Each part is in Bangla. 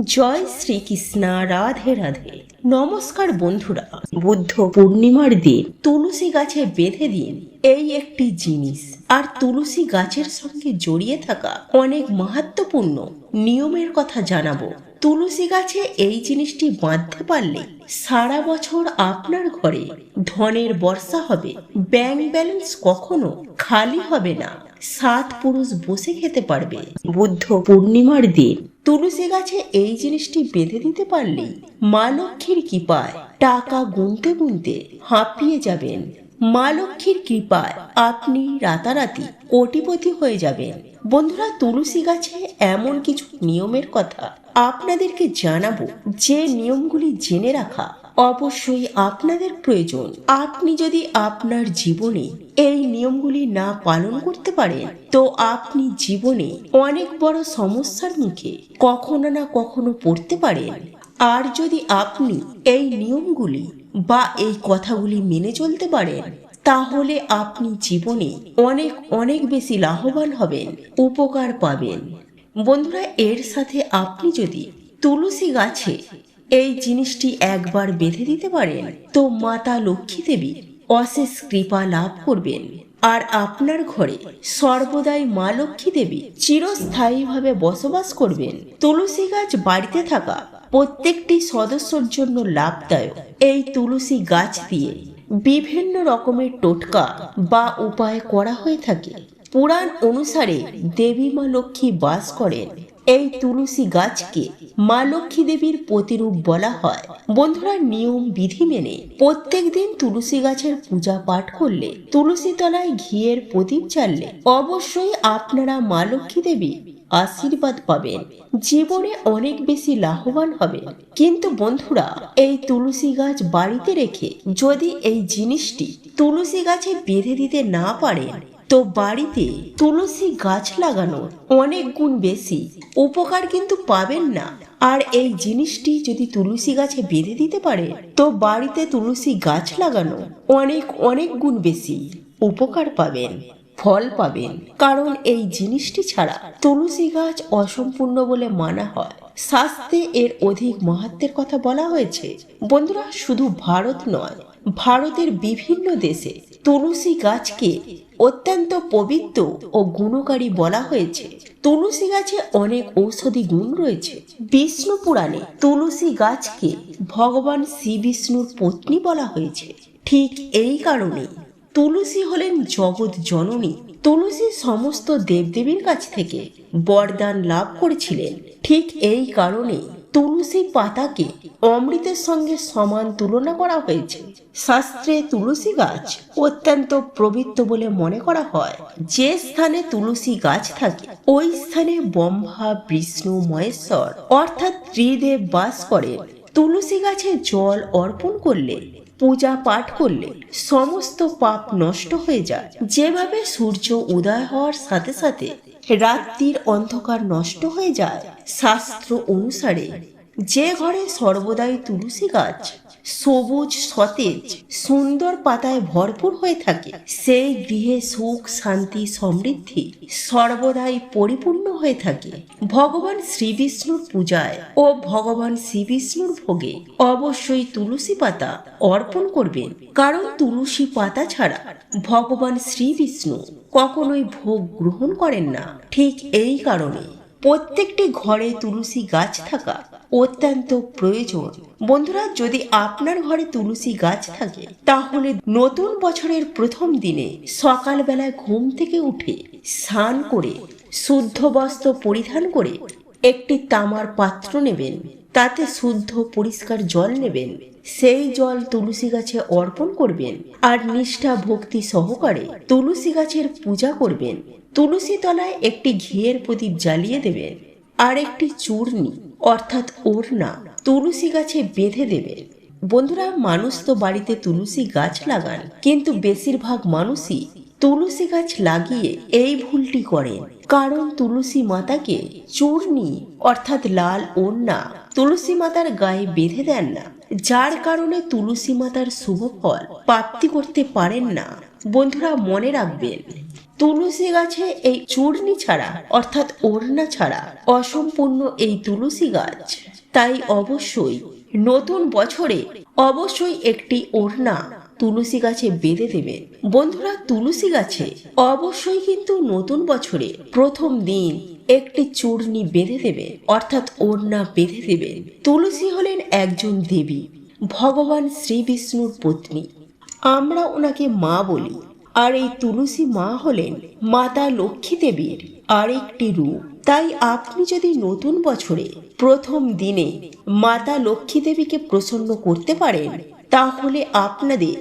জয় শ্রীকৃষ্ণ, রাধে রাধে। নমস্কার বন্ধুরা। বুদ্ধ পূর্ণিমার দিন তুলসী গাছে বেঁধে দিন, এই একটি জিনিস। আর তুলসী গাছের সঙ্গে জড়িয়ে থাকা অনেক মাহাত্মপূর্ণ নিয়মের কথা জানাব। তুলসী গাছে এই জিনিসটি বাঁধতে পারলে সারা বছর আপনার ঘরে ধনের বর্ষা হবে, ব্যাংক ব্যালেন্স কখনো খালি হবে না। সাত পুরুষ বসে খেতে পারবে। বুদ্ধ পূর্ণিমার দিন। তুলসী গাছে এই জিনিসটি বেঁধে দিতে পারলেই মা লক্ষ্মীর কৃপায় টাকা গুনতে গুনতে হাঁপিয়ে যাবেন। মা লক্ষ্মীর কৃপায় আপনি রাতারাতি কোটিপতি হয়ে যাবেন। বন্ধুরা, তুলসী গাছে এমন কিছু নিয়মের কথা আপনাদেরকে জানাব। যে নিয়মগুলি জেনে রাখা অবশ্যই আপনাদের প্রয়োজন। আপনি যদি আপনার জীবনে এই নিয়মগুলি না পালন করতে পারেন, তো আপনি জীবনে অনেক বড় সমস্যার মুখে কখনো না কখনো পড়তে পারেন। আর যদি আপনি এই নিয়মগুলি বা এই কথাগুলি মেনে চলতে পারেন, তাহলে আপনি জীবনে অনেক অনেক বেশি লাভবান হবেন, উপকার পাবেন। বন্ধুরা, এর সাথে আপনি যদি তুলসী গাছে এই জিনিসটি একবার বেঁধে দিতে পারেন তো মাতা লক্ষ্মী দেবী অশেষ কৃপা লাভ করবেন। আর আপনার ঘরে সর্বদাই মা লক্ষ্মী দেবী চিরস্থায়ীভাবে বসবাস করবেন। তুলসী গাছ বাড়িতে থাকা প্রত্যেকটি সদস্যর জন্য লাভদায়ক। এই তুলসী গাছ দিয়ে বিভিন্ন রকমের টোটকা বা উপায় করা হয়ে থাকে। পুরাণ অনুসারে দেবী মা লক্ষ্মী বাস করেন এই তুলসী গাছকে মা লক্ষ্মী দেবীর প্রতিরূপ বলা হয়। বন্ধুরা, নিয়ম, বিধি মেনে প্রত্যেক দিন তুলসী গাছের পূজা পাঠ করলে, তুলসী তলায় ঘিয়ের প্রদীপ জ্বাললে অবশ্যই আপনারা মা লক্ষ্মী দেবী আশীর্বাদ পাবেন। জীবনে অনেক বেশি লাভবান হবে কিন্তু বন্ধুরা, এই তুলসী গাছ বাড়িতে রেখে যদি এই জিনিসটি তুলসী গাছে বেঁধে দিতে না পারেন তো বাড়িতে তুলসী গাছ লাগানোর অনেক গুণ বেশি। উপকার কিন্তু পাবেন না। আর এই জিনিসটি যদি তুলসী গাছে বেঁধে দিতে পারে, তো বাড়িতে তুলসী গাছ লাগানো অনেক অনেক গুণ বেশি। উপকার পাবেন, ফল পাবেন। কারণ এই জিনিসটি ছাড়া তুলসী গাছ অসম্পূর্ণ বলে মানা হয়। শাস্ত্রে এর অধিক মাহাত্মের কথা বলা হয়েছে। বন্ধুরা, শুধু ভারত নয়, ভারতের বিভিন্ন দেশে তুলসী গাছকে অত্যন্ত পবিত্র ও গুণকারী বলা হয়েছে। তুলসী গাছে অনেক ঔষধি গুণ রয়েছে। বিষ্ণু পুরাণে তুলসী গাছকে ভগবান শ্রী বিষ্ণুর পত্নী বলা হয়েছে। ঠিক এই কারণে তুলসী হলেন জগৎ জননী। তুলসী সমস্ত দেবদেবীর কাছ থেকে বরদান লাভ করেছিলেন। ঠিক এই কারণে তুলসী পাতাকে অমৃতের সঙ্গে সমান তুলনা করা হয়েছে। শাস্ত্রে তুলসী গাছ অত্যন্ত পবিত্র বলে মনে করা হয়। যে স্থানে তুলসী গাছ থাকে, ওই স্থানে ব্রহ্মা, বিষ্ণু, মহেশ্বর অর্থাৎ ত্রিদেব বাস করেন তুলসী গাছে জল অর্পণ করলে, পূজা পাঠ করলে সমস্ত পাপ নষ্ট হয়ে যায়। যেভাবে সূর্য উদয় হওয়ার সাথে সাথে রাত্রির অন্ধকার নষ্ট হয়ে যায়। শাস্ত্র অনুসারে যে ঘরে সর্বদাই তুলসী গাছ, সবুজ সতেজ, সুন্দর পাতায় ভরপুর হয়ে থাকে, সেই গৃহে সুখ, শান্তি, সমৃদ্ধি সর্বদাই পরিপূর্ণ হয়ে থাকে। ভগবান শ্রী বিষ্ণুর পূজায় ও ভগবান শ্রী বিষ্ণুর ভোগে অবশ্যই তুলসী পাতা অর্পণ করবেন। কারণ তুলসী পাতা ছাড়া ভগবান শ্রী বিষ্ণু কখনোই ভোগ গ্রহণ করেন না। ঠিক এই কারণে প্রত্যেকটি ঘরে তুলসী গাছ থাকা অত্যন্ত প্রয়োজন। বন্ধুরা, যদি আপনার ঘরে তুলসী গাছ থাকে, তাহলে নতুন বছরের প্রথম দিনে সকালবেলায় ঘুম থেকে উঠে স্নান করে, শুদ্ধ বস্ত্র পরিধান করে একটি তামার পাত্র নেবেন। তাতে শুদ্ধ পরিষ্কার জল নেবেন। সেই জল তুলসী গাছে অর্পণ করবেন আর নিষ্ঠা ভক্তি সহকারে তুলসী গাছের পূজা করবেন। তুলসী তলায় একটি ঘিয়ের প্রদীপ জ্বালিয়ে দেবেন। আর একটি চূর্ণি অর্থাৎ ওড়না তুলসী গাছে বেঁধে দেবেন বন্ধুরা, মানুষ তো বাড়িতে তুলসী গাছ লাগান, কিন্তু বেশিরভাগ মানুষই তুলসী গাছ লাগিয়ে এই ভুলটি করেন। কারণ তুলসী মাতাকে চূর্ণি অর্থাৎ লাল ওড়না তুলসী মাতার গায়ে বেঁধে দেন না, যার কারণে তুলসী মাতার শুভ ফল প্রাপ্তি করতে পারেন না। বন্ধুরা, মনে রাখবেন তুলসী গাছে এই চূর্ণি ছাড়া, অর্থাৎ ওড়না ছাড়া অসম্পূর্ণ এই তুলসী গাছ। তাই অবশ্যই নতুন বছরে অবশ্যই একটি ওড়না তুলসী গাছে বেঁধে দেবেন বন্ধুরা, তুলসী গাছে অবশ্যই কিন্তু নতুন বছরে প্রথম দিন একটি চূর্ণি বেঁধে দেবেন অর্থাৎ ওড়না বেঁধে দেবেন তুলসী হলেন একজন দেবী, ভগবান শ্রী বিষ্ণুর পত্নী। আমরা ওনাকে মা বলি। আর এই তুলসী মা হলেন মাতা লক্ষ্মী দেবীর আরেকটি রূপ। তাই আপনি যদি নতুন বছরে প্রথম দিনে মাতা লক্ষ্মী দেবীকে প্রসন্ন করতে পারেন, তাহলে আপনাদের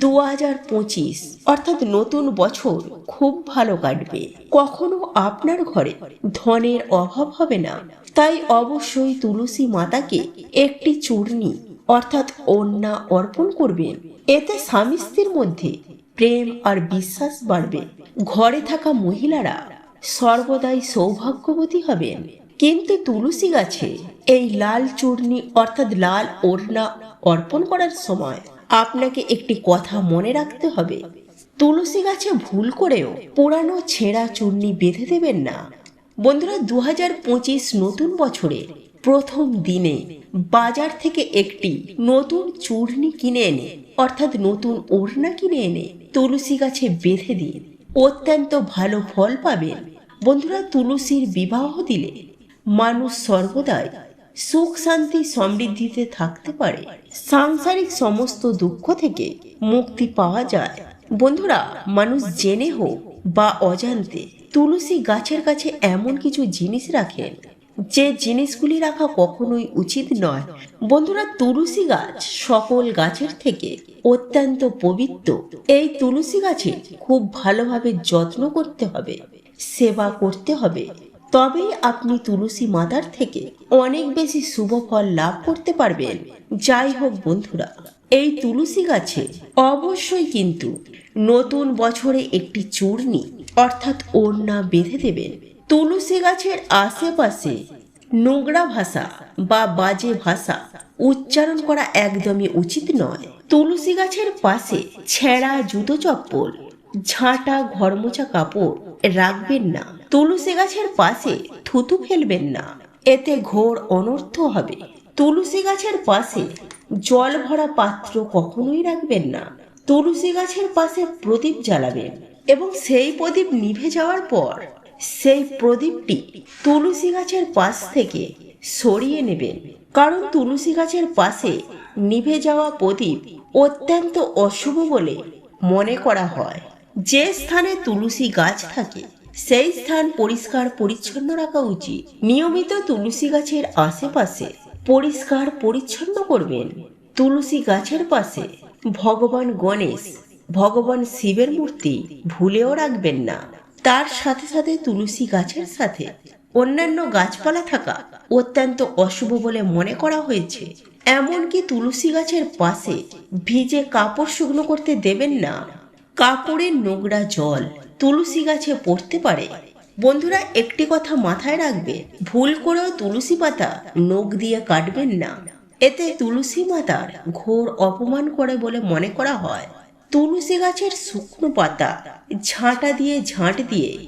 দু হাজার পঁচিশ, অর্থাৎ নতুন বছর খুব ভালো কাটবে। কখনো আপনার ঘরে ধনের অভাব হবে না। তাই অবশ্যই তুলসী মাতাকে একটি চূর্ণি, অর্থাৎ অন্যা অর্পণ করবেন। এতে স্বামী স্ত্রীর মধ্যে প্রেম আর বিশ্বাস বাড়বে। ঘরে থাকা মহিলারা সর্বদাই সৌভাগ্যবতী হবেন। কিন্তু তুলসী গাছে এই লাল চূর্ণি অর্থাৎ লাল ওড়না অর্পণ করার সময় আপনাকে একটি কথা মনে রাখতে হবে। তুলসী গাছে ভুল করেও পুরানো ছেঁড়া চূর্ণি বেঁধে দেবেন না। বন্ধুরা দু পঁচিশ নতুন বছরে প্রথম দিনে বাজার থেকে একটি নতুন চূর্ণি কিনে এনে অর্থাৎ নতুন ওড়না কিনে এনে তুলসী গাছে বেঁধে দিন অত্যন্ত ভালো ফল পাবেন। বন্ধুরা, তুলসীর বিবাহ দিলে মানুষ সর্বদাই সুখ, শান্তি, সমৃদ্ধিতে থাকতে পারে। সাংসারিক সমস্ত দুঃখ থেকে মুক্তি পাওয়া যায়। বন্ধুরা, মানুষ জেনে হোক বা অজান্তে তুলসী গাছের কাছে এমন কিছু জিনিস রাখেন যে জিনিসগুলি রাখা কখনোই উচিত নয়। বন্ধুরা, তুলসী গাছ সকল গাছের থেকে অত্যন্ত পবিত্র। এই তুলসী গাছে খুব ভালোভাবে যত্ন করতে হবে, সেবা করতে হবে। তবেই আপনি তুলসী মাতার থেকে অনেক বেশি শুভ ফল লাভ করতে পারবেন। যাই হোক বন্ধুরা, এই তুলসী গাছে অবশ্যই কিন্তু নতুন বছরে একটি চূর্ণি অর্থাৎ ওড়না বেঁধে দেবেন। তুলসী গাছের আশেপাশে নোংরা ভাষা বা বাজে ভাষা উচ্চারণ করা একদমই উচিত নয়। তুলসী গাছের পাশে ছেঁড়া জুতো চপ্পল, ঝাঁটা ঘরমোচা কাপড় রাখবেন না। তুলসী গাছের পাশে থুতু ফেলবেন না। এতে ঘোর অনর্থ হবে। তুলসী গাছের পাশে জল ভরা পাত্র কখনোই রাখবেন না। তুলসী গাছের পাশে প্রদীপ জ্বালাবেন এবং সেই প্রদীপ নিভে যাওয়ার পর সেই প্রদীপটি তুলসী গাছের পাশ থেকে সরিয়ে নেবেন কারণ তুলসী গাছের পাশে নিভে যাওয়া প্রদীপ অত্যন্ত অশুভ বলে মনে করা হয়। যে স্থানে তুলসী গাছ থাকে, সেই স্থান পরিষ্কার পরিচ্ছন্ন রাখা উচিত। নিয়মিত তুলসী গাছের আশেপাশে পরিষ্কার পরিচ্ছন্ন করবেন। তুলসী গাছের পাশে ভগবান গণেশ, ভগবান শিবের মূর্তি ভুলেও রাখবেন না। তার সাথে সাথে তুলসী গাছের সাথে অন্যান্য গাছপালা থাকা অত্যন্ত অশুভ বলে মনে করা হয়েছে। এমনকি তুলসী গাছের পাশে ভিজে কাপড় শুকনো করতে দেবেন না। কাপড়ের নোংরা জল তুলসী গাছে পড়তে পারে। বন্ধুরা, একটি কথা মাথায় রাখবে, ভুল করেও তুলসী পাতা নখ দিয়ে কাটবেন না। এতে তুলসী মাতার ঘোর অপমান করে বলে মনে করা হয়। তুলসী গাছের শুকনো পাতা ঝাঁটা দিয়ে ঝাঁট দিয়ে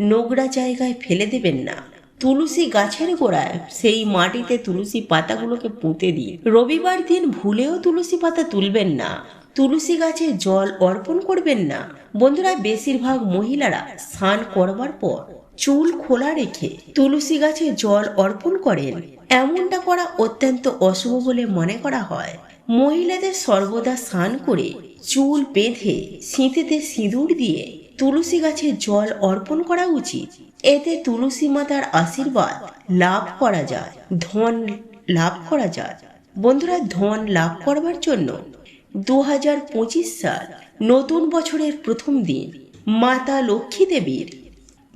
নোংরা জায়গায় ফেলে দেবেন না। তুলসী গাছের গোড়ায় সেই মাটিতে তুলসী পাতাগুলোকে পুঁতে দিন রবিবার দিন ভুলেও তুলসী পাতা তুলবেন না। তুলসী গাছে জল অর্পণ করবেন না। বন্ধুরা, বেশিরভাগ মহিলারা স্নান করবার পর চুল খোলা রেখে তুলসী গাছে জল অর্পণ করেন। এমনটা করা অত্যন্ত অশুভ বলে মনে করা হয়। মহিলাদের সর্বদা স্নান করে চুল বেঁধে সিঁথিতে সিঁদুর দিয়ে তুলসী গাছে জল অর্পণ করা উচিত। এতে তুলসী মাতার আশীর্বাদ লাভ করা যায়, ধন লাভ করা যায়। বন্ধুরা, ধন লাভ করবার জন্য দু হাজার পঁচিশ সাল নতুন বছরের প্রথম দিন মাতা লক্ষ্মী দেবীর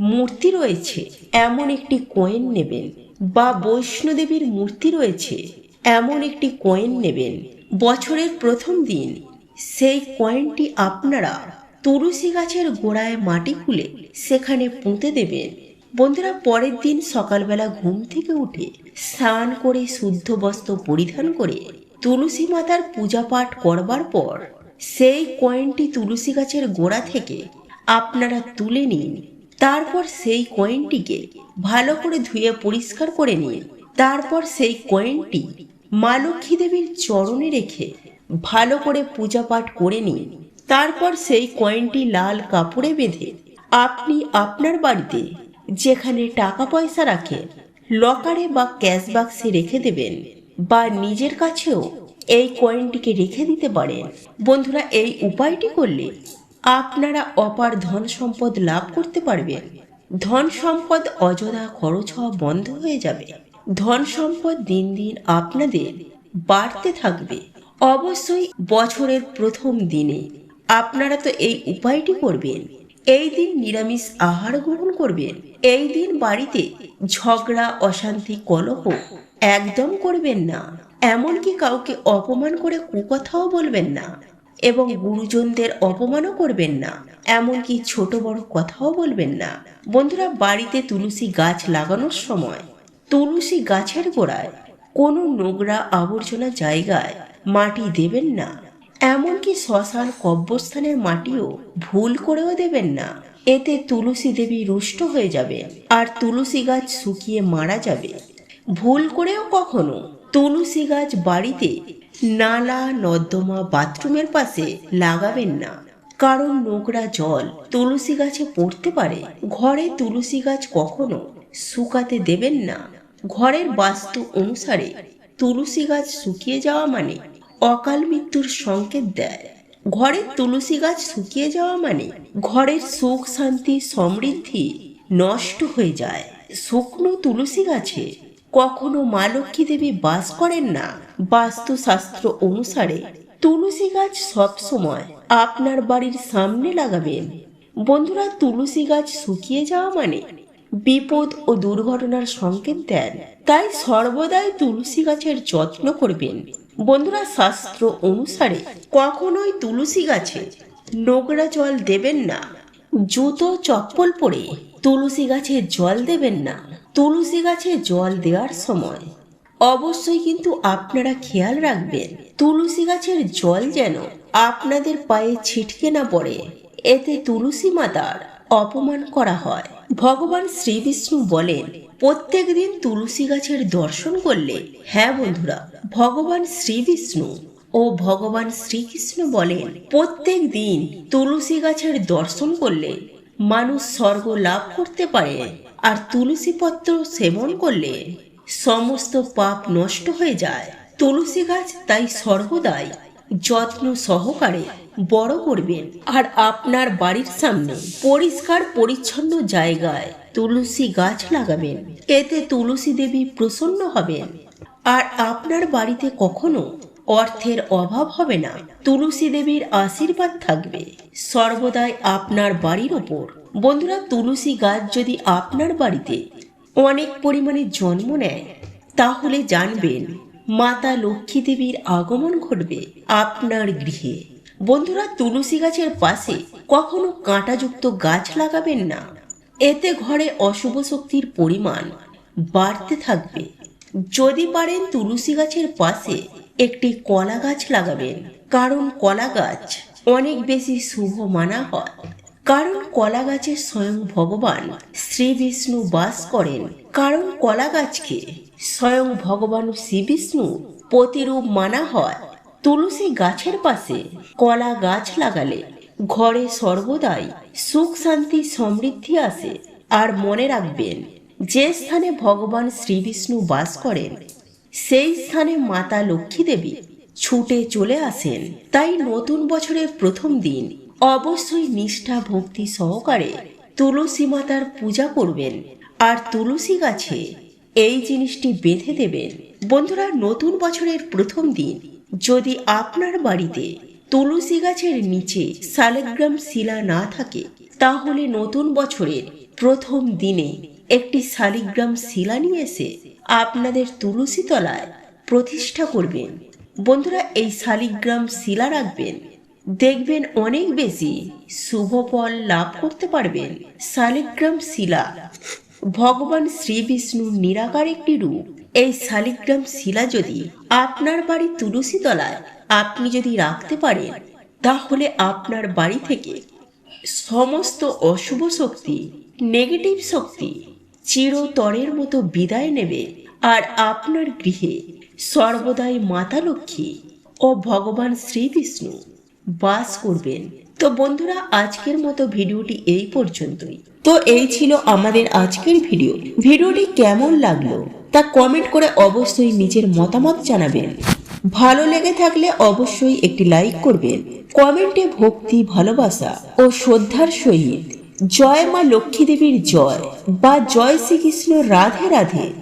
মূর্তি রয়েছে। এমন একটি কয়েন নেবেন বা বৈষ্ণোদেবীর মূর্তি রয়েছে। এমন একটি কয়েন নেবেন। বছরের প্রথম দিন সেই কয়েনটি আপনারা তুলসী গাছের গোড়ায় মাটি খুলে সেখানে পুঁতে দেবেন। বন্ধুরা, পরের দিন সকালবেলা ঘুম থেকে উঠে স্নান করে শুদ্ধ বস্ত্র পরিধান করে তুলসী মাতার পূজা পাঠ করবার পর সেই কয়েনটি তুলসী গাছের গোড়া থেকে আপনারা তুলে নিন। তারপর সেই কয়েনটিকে ভালো করে ধুয়ে পরিষ্কার করে নিন। তারপর সেই কয়েনটি মা লক্ষ্মী দেবীর চরণে রেখে ভালো করে পূজা পাঠ করে নিন। তারপর সেই কয়েনটি লাল কাপড়ে বেঁধে আপনি আপনার বাড়িতে যেখানে টাকা পয়সা রাখেন লকারে বা ক্যাশ বাক্সে রেখে দেবেন বা নিজের কাছেও এই কয়েনটিকে রেখে দিতে পারেন। বন্ধুরা, এই উপায়টি করলে আপনারা অপার ধন সম্পদ লাভ করতে পারবেন। ধন সম্পদ অযথা খরচ হওয়া বন্ধ হয়ে যাবে। ধন সম্পদ দিন দিন আপনাদের বাড়তে থাকবে। অবশ্যই বছরের প্রথম দিনে আপনারা তো এই উপায়টি করবেন। এই দিন নিরামিষ আহার গ্রহণ করবেন। এই দিন বাড়িতে ঝগড়া, অশান্তি, কলহ একদম করবেন না। এমনকি কাউকে অপমান করে কুকথাও বলবেন না এবং গুরুজনদের অপমানও করবেন না। এমনকি ছোট বড় কথাও বলবেন না। বন্ধুরা, বাড়িতে তুলসী গাছ লাগানোর সময় তুলসী গাছের গোড়ায় কোনো নোংরা আবর্জনা জায়গায় মাটি দেবেন না। এমনকি শ্মশান কব্যস্থানের মাটিও ভুল করেও দেবেন না। এতে তুলসী দেবী রুষ্ট হয়ে যাবে আর তুলসী গাছ শুকিয়ে মারা যাবে। ভুল করেও কখনো। তুলসী গাছ বাড়িতে নালা, নর্দমা, বাথরুমের পাশে লাগাবেন না। কারণ নোংরা জল তুলসী গাছে পড়তে পারে। ঘরে তুলসী গাছ কখনো শুকাতে দেবেন না। ঘরের বাস্তু অনুসারে তুলসী গাছ শুকিয়ে যাওয়া মানে? অকাল মৃত্যুর সংকেত দেয়। ঘরের তুলসী গাছ শুকিয়ে যাওয়া মানে? ঘরের সুখ, শান্তি, সমৃদ্ধি নষ্ট হয়ে যায়। শুকনো তুলসী গাছে কখনো মা লক্ষ্মী দেবী বাস করেন না। বাস্তুশাস্ত্র অনুসারে তুলসী গাছ সবসময় আপনার বাড়ির সামনে লাগাবেন। বন্ধুরা, তুলসী গাছ শুকিয়ে যাওয়া মানে বিপদ ও দুর্ঘটনার সংকেত দেন। তাই সর্বদাই তুলসী গাছের যত্ন করবেন। বন্ধুরা, শাস্ত্র অনুসারে কখনোই তুলসী গাছে নোংরা জল দেবেন না। জুতো, চপ্পল পরে তুলসী গাছে জল দেবেন না। তুলসী গাছে জল দেওয়ার সময় অবশ্যই কিন্তু আপনারা খেয়াল রাখবেন, তুলসী গাছের জল যেন আপনাদের পায়ে ছিটকে না পড়ে। এতে তুলসী মাতার অপমান করা হয়। ভগবান শ্রীবিষ্ণু বলেন, প্রত্যেক দিন তুলসী গাছের দর্শন করলে হ্যাঁ বন্ধুরা, ভগবান শ্রীবিষ্ণু ও ভগবান শ্রীকৃষ্ণ বলেন, প্রত্যেক দিন তুলসী গাছের দর্শন করলে মানুষ স্বর্গ লাভ করতে পারে আর তুলসী পত্র সেবন করলে সমস্ত পাপ নষ্ট হয়ে যায়। তুলসী গাছ তাই সর্বদাই যত্ন সহকারে বড় করবেন। আর আপনার বাড়ির সামনে পরিষ্কার, পরিচ্ছন্ন জায়গায় তুলসী গাছ লাগাবেন। এতে তুলসী দেবী প্রসন্ন হবেন। আর আপনার বাড়িতে কখনো অর্থের অভাব হবে না। তুলসী দেবীর আশীর্বাদ থাকবে। সর্বদাই আপনার বাড়ির ওপর। বন্ধুরা, তুলসী গাছ যদি আপনার বাড়িতে অনেক পরিমাণে জন্ম নেয়, তাহলে জানবেন মাতা লক্ষ্মী দেবীর আগমন ঘটবে আপনার গৃহে। বন্ধুরা, তুলসী গাছের পাশে কখনো কাঁটাযুক্ত গাছ লাগাবেন না। এতে ঘরে অশুভ শক্তির পরিমাণ বাড়তে থাকবে। যদি পারেন তুলসী গাছের পাশে একটি কলা গাছ লাগাবেন, কারণ কলা গাছ অনেক বেশি শুভ মানা হয়। কারণ কলা গাছে স্বয়ং ভগবান শ্রী বিষ্ণু বাস করেন। কারণ কলা গাছকে স্বয়ং ভগবান শ্রী বিষ্ণু প্রতিরূপ মানা হয়। তুলসী গাছের পাশে কলা গাছ লাগালে ঘরে সর্বদাই সুখ শান্তি সমৃদ্ধি আসে। আর মনে রাখবেন, যে স্থানে ভগবান শ্রীবিষ্ণু বাস করেন, সেই স্থানে মাতা লক্ষ্মী দেবী ছুটে চলে আসেন। তাই নতুন বছরের প্রথম দিন অবশ্যই নিষ্ঠা ভক্তি সহকারে তুলসী মাতার পূজা করবেন। আর তুলসী গাছে এই জিনিসটি বেঁধে দেবেন। বন্ধুরা, নতুন বছরের প্রথম দিন যদি আপনার বাড়িতে তুলসী গাছের নিচে শালগ্রাম শিলা না থাকে, তাহলে নতুন বছরের প্রথম দিনে একটি শালিগ্রাম শিলা নিয়ে এসে আপনাদের তুলসী তলায় প্রতিষ্ঠা করবেন। বন্ধুরা, এই শালিগ্রাম শিলা রাখবেন। দেখবেন অনেক বেশি শুভ ফল লাভ করতে পারবেন। শালিগ্রাম শিলা ভগবান শ্রী বিষ্ণুর নিরাকার একটি রূপ। এই শালিগ্রাম শিলা যদি আপনার বাড়ি তুলসী তলায় আপনি যদি রাখতে পারেন, তাহলে আপনার বাড়ি থেকে সমস্ত অশুভ শক্তি নেগেটিভ শক্তি চিরতরের মতো বিদায় নেবে আর আপনার গৃহে সর্বদাই মাতা লক্ষ্মী ও ভগবান শ্রীবিষ্ণু বাস করবেন। তো বন্ধুরা, আজকের মতো ভিডিওটি এই পর্যন্তই। তো এই ছিল আমাদের আজকের ভিডিও। ভিডিওটি কেমন লাগল? তা কমেন্ট করে অবশ্যই নিজের মতামত জানাবেন। ভালো লেগে থাকলে অবশ্যই একটি লাইক করবেন। কমেন্টে ভক্তি, ভালোবাসা ও শ্রদ্ধার সহিত। জয় মা লক্ষ্মী দেবীর জয় বা জয় শ্রীকৃষ্ণ রাধে রাধে।